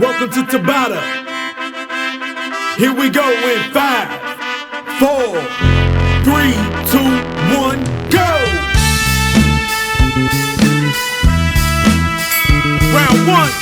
Welcome to Tabata. Here we go in five, four, three, two, one, go. Round one.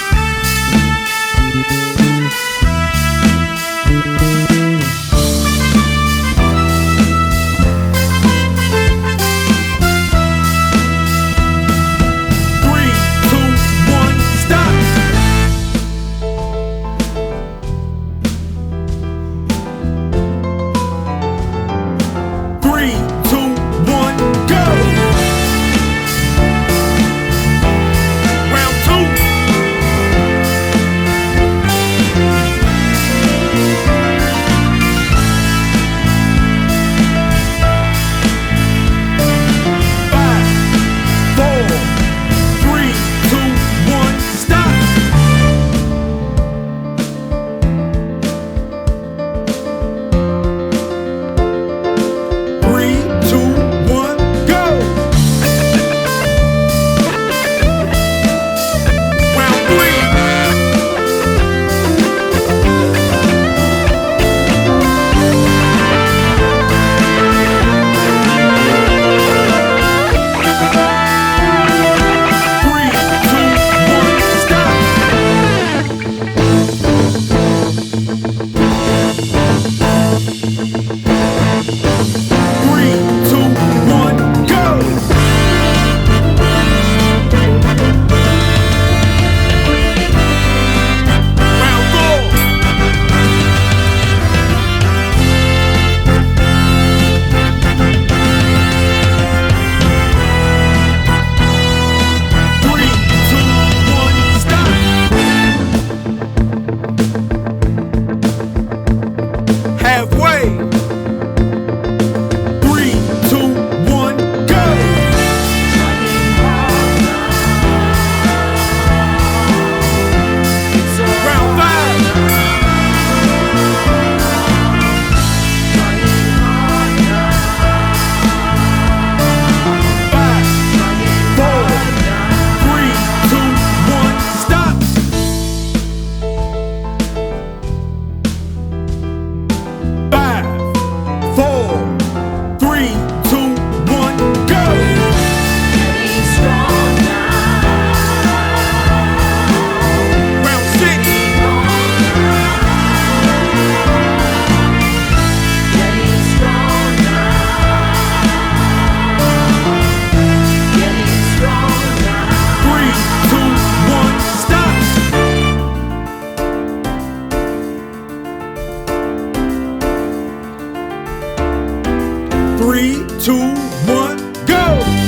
Two, one, go.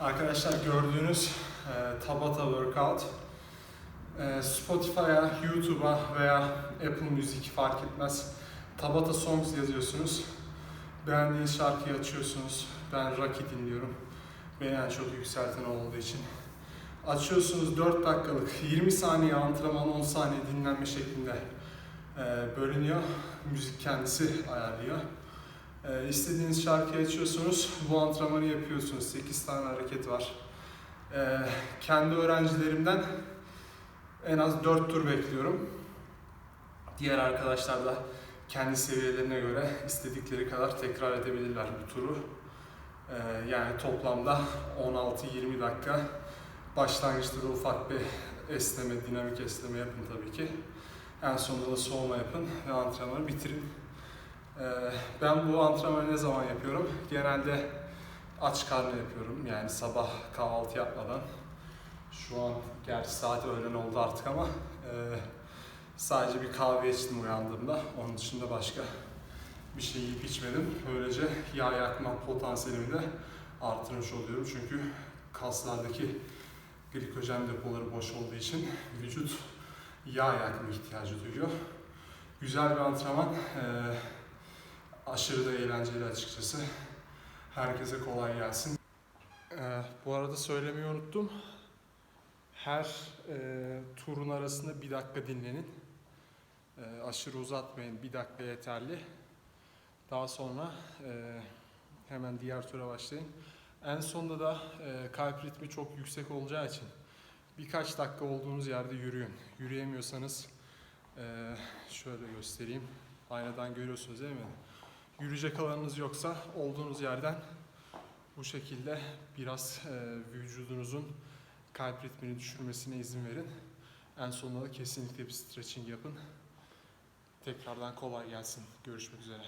Arkadaşlar gördüğünüz e, Tabata Workout e, Spotify'a, YouTube'a veya Apple Music fark etmez. Tabata Songs yazıyorsunuz. Beğendiğiniz şarkıyı açıyorsunuz. Ben Rocky dinliyorum. Beni en çok yükselten olduğu için. Açıyorsunuz 4 dakikalık 20 saniye antrenman 10 saniye dinlenme şeklinde e, bölünüyor. Müzik kendisi ayarlıyor. E, istediğiniz şarkıyı açıyorsunuz. Bu antrenmanı yapıyorsunuz. 8 tane hareket var. E, kendi öğrencilerimden en az 4 tur bekliyorum. Diğer arkadaşlar da kendi seviyelerine göre istedikleri kadar tekrar edebilirler bu turu. Ee, yani toplamda 16-20 dakika. Başlangıçta da ufak bir esneme, dinamik esneme yapın tabii ki. En sonunda da soğuma yapın ve antrenmanı bitirin. Ee, ben bu antrenmanı ne zaman yapıyorum? Genelde aç karnı yapıyorum. Yani sabah kahvaltı yapmadan. Şu an gerçi saat öğlen oldu artık ama e, sadece bir kahve içtim uyandığımda. Onun dışında başka bir şey yiyip içmedim. Böylece yağ yakma potansiyelimi de artırmış oluyorum. Çünkü kaslardaki glikojen depoları boş olduğu için vücut yağ yakma ihtiyacı duyuyor. Güzel bir antrenman. Ee, aşırı da eğlenceli açıkçası. Herkese kolay gelsin. Ee, bu arada söylemeyi unuttum. Her e, turun arasında bir dakika dinlenin. E, aşırı uzatmayın. Bir dakika yeterli. Daha sonra e, hemen diğer tura başlayın. En sonunda da e, kalp ritmi çok yüksek olacağı için birkaç dakika olduğunuz yerde yürüyün. Yürüyemiyorsanız e, şöyle göstereyim. Aynadan görüyorsunuz değil mi? Yürüyecek alanınız yoksa olduğunuz yerden bu şekilde biraz e, vücudunuzun kalp ritmini düşürmesine izin verin. En sonunda da kesinlikle bir stretching yapın. Tekrardan kolay gelsin. Görüşmek üzere.